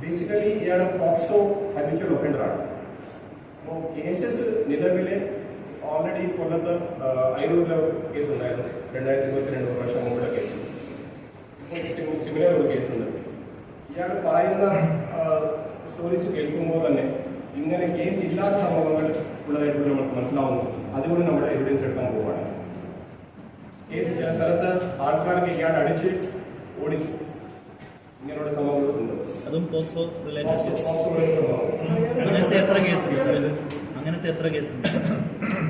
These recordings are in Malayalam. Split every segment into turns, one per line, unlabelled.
ബേസിക്കലി ഇയാൾ പോക്സോ ഹാബിച്വൽ ഒഫൻഡറാണ്. അപ്പോൾ കേസസ് നിലവിലെ ഓൾറെഡി കൊല്ലത്ത് അയിരൂരിലെ കേസ് ഉണ്ടായിരുന്നു. രണ്ടായിരത്തി ഇരുപത്തി രണ്ട് വർഷം മുമ്പുള്ള കേസ് സിമിലർ ഒരു കേസുണ്ട് ഇയാൾ പറയുന്ന സ്റ്റോറീസ് കേൾക്കുമ്പോൾ തന്നെ ഇങ്ങനെ കേസ് ഇല്ലാത്ത സംഭവങ്ങൾ ഉള്ളതായിട്ട് നമുക്ക് മനസ്സിലാവുന്നു അതുകൊണ്ട് നമ്മുടെ എവിഡൻസ് എടുക്കാൻ പോവുകയാണ്. കേസ് ചില സ്ഥലത്ത് ആൾക്കാർക്ക് ഇയാൾ അടിച്ച് ഓടിച്ചു? ഇങ്ങനെയുള്ള സംഭവങ്ങളുണ്ട്
അതും പോക്സോ അങ്ങനത്തെ എത്ര കേസ് അങ്ങനത്തെ എത്ര കേസ്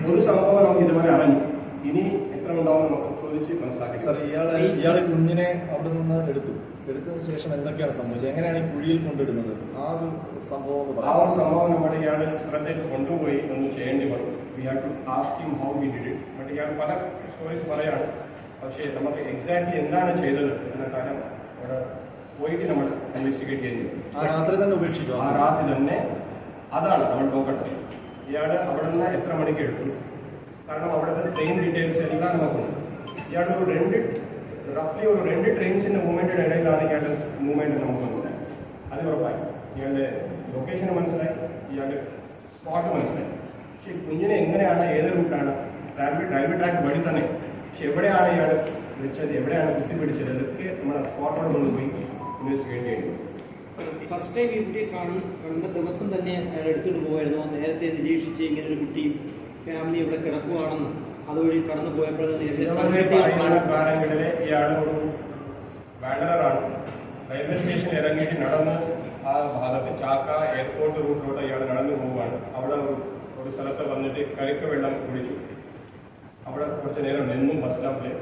ഒരു സംഭവം നമുക്ക് ഇതുവരെ അറിഞ്ഞു. ഇനി എത്ര ഉണ്ടാവും നമുക്ക് ചോദിച്ച് മനസ്സിലാക്കി.
സാർ ഇയാൾ ഇയാൾ കുഞ്ഞിനെ അവിടെ നിന്ന് എടുത്തു. എടുത്തതിന് ശേഷം എന്തൊക്കെയാണ് സംഭവിച്ചത്? എങ്ങനെയാണ് ഈ കുഴിയിൽ കൊണ്ടിടുന്നത്? ആ ഒരു സംഭവം
ആ ഒരു സംഭവം നമ്മുടെ ഇയാൾ സ്ഥലത്തേക്ക് കൊണ്ടുപോയി ഒന്ന് ചെയ്യേണ്ടി വന്നു. Ask him how we did it but ഇയാൾ പല സ്റ്റോറീസ് പറയാണ്. പക്ഷേ നമുക്ക് എക്സാക്ട്ലി എന്താണ് ചെയ്തത് എന്ന കാര്യം അവിടെ പോയിട്ട് നമ്മൾ ഇൻവെസ്റ്റിഗേറ്റ് ചെയ്യുന്നത്
ആ രാത്രി തന്നെ ഉപേക്ഷിച്ചു?
ആ രാത്രി തന്നെ അതാണ് നമ്മൾ നോക്കട്ടെ ഇയാൾ അവിടെ നിന്ന് എത്ര മണിക്ക് എടുക്കും കാരണം അവിടുത്തെ ട്രെയിൻ ഡീറ്റെയിൽസ് എല്ലാം നമുക്കുണ്ട് ഇയാൾ ഒരു രണ്ട് റഫ്ലി ഒരു രണ്ട് ട്രെയിൻസിന്റെ മൂവ്മെന്റിന് ഇടയിലാണെങ്കിൽ മൂവ്മെന്റ് നമുക്ക് മനസ്സിലായി. അത് ഉറപ്പായി. ഇയാളുടെ ലൊക്കേഷൻ മനസ്സിലായി. ഇയാളുടെ സ്പോട്ട് മനസ്സിലായി. പക്ഷേ കുഞ്ഞിനെ എങ്ങനെയാണ് ഏത് റൂട്ടാണ് റെയിൽവേ റെയിൽവേ ട്രാക്ക് വഴി തന്നെ. പക്ഷെ എവിടെയാണ് ഇയാൾ വിളിച്ചത് എവിടെയാണ് കുത്തി പിടിച്ചത് ഇതൊക്കെ നമ്മൾ സ്പോട്ടോട് കൊണ്ടുപോയി ഇൻവെസ്റ്റിഗേറ്റ് ചെയ്യുന്നു
ഫസ്റ്റ് ടൈം ഇവിടെ കാണും കാണി കണ്ട ദിവസം തന്നെ അയാൾ എടുത്തിട്ട് പോയായിരുന്നു നേരത്തെ നിരീക്ഷിച്ച് ഇങ്ങനെ ഒരു കുട്ടിയും ഫാമിലി ഇവിടെ കിടക്കുവാണെന്ന്. അതുവഴി കടന്നു
പോയപ്പോഴും ഇയാൾ ഒരു വാൻഡറാണ് റെയിൽവേ സ്റ്റേഷനിൽ ഇറങ്ങിയിട്ട് നടന്ന് ആ ഭാഗത്ത് ചാക്ക എയർപോർട്ട് റൂട്ടിലോട്ട് ഇയാൾ നടന്നു പോവുകയാണ്. അവിടെ ഒരു സ്ഥലത്ത് വന്നിട്ട് കരിക്ക വെള്ളം കുടിച്ചു. അവിടെ കുറച്ച് നേരം നിന്നും ബസ് സ്റ്റോപ്പിൽ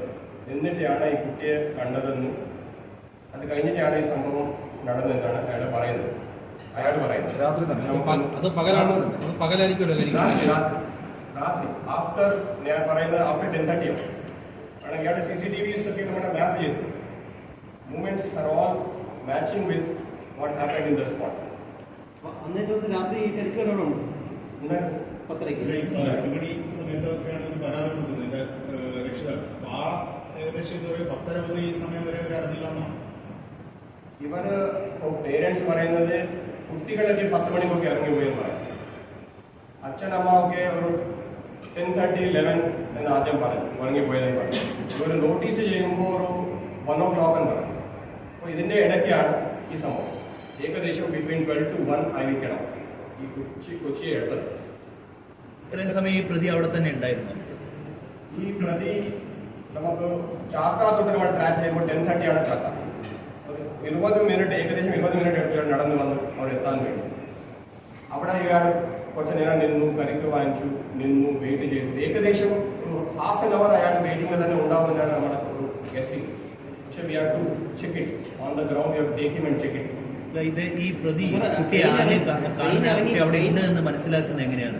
നിന്നിട്ടാണ് ഈ കുട്ടിയെ കണ്ടതെന്നും. അത് കഴിഞ്ഞിട്ടാണ് ഈ സംഭവം നടന്നതെന്നാണ് അയാൾ പറയുന്നത്. അയാൾ പറയുന്നത്.
രാത്രി തന്നെ.
പകലായിരിക്കുമല്ലോ
രാത്രി ആഫ്റ്റർ ഞാൻ പറയുന്നത് ആഫ്റ്റർ ടെൻ തേർട്ടിയാണ് കാരണം ഇയാളുടെ സി സി ടി വിസ് ഒക്കെ നമ്മുടെ മാപ്പ് ചെയ്തു. Movements are all matching with what happen in the spot
അന്നേ ദിവസം രാത്രി
ഇന്ന്
പത്തരയ്ക്ക്.
ഈ സമയത്തൊക്കെയാണ് ഒരു പരാതി കൊടുക്കുന്നത്. എന്റെ രക്ഷിതാക്കൾ അപ്പൊ ആ ഏകദേശം ഇതുവരെ പത്തര മുതൽ ഈ സമയം വരെ അവർ അറിഞ്ഞില്ല എന്നാണ്.
ഇവർ പേരൻസ് പറയുന്നത് കുട്ടികളൊക്കെ പത്ത് മണിക്കൊക്കെ ഇറങ്ങി പോയെന്ന് പറയും. അച്ഛൻ അമ്മ ഒക്കെ ഒരു ടെൻ തേർട്ടി ലെവൻ എന്ന് ആദ്യം പറഞ്ഞു. ഇറങ്ങി പോയതെന്ന് പറഞ്ഞു. ഇവർ നോട്ടീസ് ചെയ്യുമ്പോൾ ഒരു വൺ ഓ ക്ലോക്ക് എന്ന് പറഞ്ഞു അപ്പോൾ ഇതിന്റെ ഇടയ്ക്കാണ് ഈ സംഭവം. ഏകദേശം ബിറ്റ്വീൻ ട്വൽവ് ടു വൺ ആയിരിക്കണം ഈ കൊച്ചി കൊച്ചിയെ എടുത്തത്
ഇത്രയും സമയം ഈ പ്രതി അവിടെ തന്നെ ഉണ്ടായിരുന്നു.
ഈ പ്രതി നമുക്ക് ചാക്ക തൊട്ട് നമ്മൾ ട്രാക്ക് ചെയ്യുമ്പോൾ ടെൻ തേർട്ടിയാണ് ചാക്ക. ഇരുപത് മിനിറ്റ് ഏകദേശം ഇരുപത് മിനിറ്റ് എടുത്ത് നടന്നു വന്ന് അവിടെ എത്താൻ കഴിഞ്ഞു. അവിടെ ഇയാൾ കുറച്ച് നേരം നിന്നു കരിക്ക് വാങ്ങിച്ചു നിന്നു വെയിറ്റ് ചെയ്തു. ഏകദേശം ഹാഫ് ആൻ അവർ അയാൾ വെയിറ്റിംഗ് തന്നെ ഉണ്ടാവുമെന്നാണ് നമ്മുടെ പക്ഷേ we have to check it on the ground you take him and check
it ഇത് ഈ പ്രതി കുട്ടിയെ ആദ്യം കാണുന്ന കുട്ടി അവിടെ ഉണ്ട് എന്ന് മനസ്സിലാക്കുന്നത് എങ്ങനെയാണ്?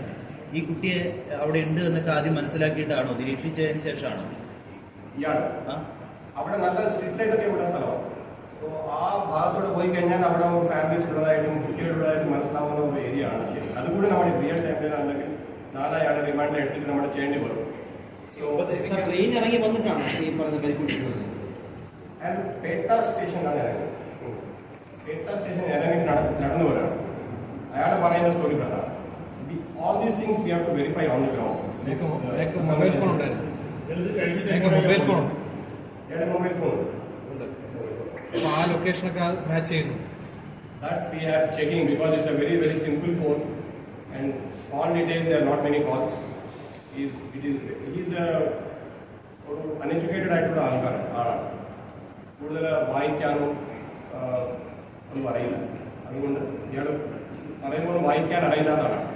ഈ കുട്ടിയെ അവിടെ ഉണ്ട് എന്നൊക്കെ ആദ്യം മനസ്സിലാക്കിയിട്ടാണോ? നിരീക്ഷിച്ചതിന് ശേഷമാണോ?
അവിടെ നല്ല സ്ട്രീറ്റ് ലൈറ്റൊക്കെ ഉള്ള സ്ഥലമാണ്. അപ്പോൾ ആ ഭാഗത്തോട്ട് പോയി കഴിഞ്ഞാൽ അവിടെ ഫാമിലീസ് ഉള്ളതായിട്ടും കുട്ടികളുള്ളതായിട്ടും മനസ്സിലാവുന്ന ഒരു ഏരിയ ആണ് ശരി. അതുകൂടി നമ്മൾ റിയൽ ടൈമിലാണെങ്കിൽ നാലായാളെ റിമാൻഡിൽ എടുത്തിട്ട് നമ്മൾ ചെയ്യേണ്ടി വരും.
ട്രെയിൻ ഇറങ്ങി വന്നിട്ടാണ് ഈ പറഞ്ഞ കരിക്കുട്ടി
അയാൾ പേട്ട സ്റ്റേഷനിലാണ് ഇറങ്ങി പേട്ട സ്റ്റേഷൻ ഇറങ്ങി നട- നടന്നു വരാണ് അയാൾ പറയുന്ന സ്റ്റോറി പ്രകാരം all these things we have to verify on the ground
mobile phone ഉണ്ടായിരുന്നു
ഇത് കഴിഞ്ഞിട്ട്
ഞങ്ങൾക്ക് മൊബൈൽ ഫോൺ
അയാളുടെ മൊബൈൽ ഫോൺ
ഉണ്ട് അപ്പൊ ആ ലൊക്കേഷനൊക്കെ മാച്ച് ചെയ്യുന്നു
That we are checking because it's a very, very simple phone and all details, there are not many calls. He's, it is, he's a ഒരു അൺഎഡ്യൂക്കേറ്റഡ് ആയിട്ടുള്ള ആൾക്കാരാണ് ആളാണ് കൂടുതൽ വായിക്കാനോ ഒന്നും അറിയില്ല. അതുകൊണ്ട് ഇയാൾ പറയുമ്പോൾ വായിക്കാൻ അറിയില്ലാത്ത ആളാണ്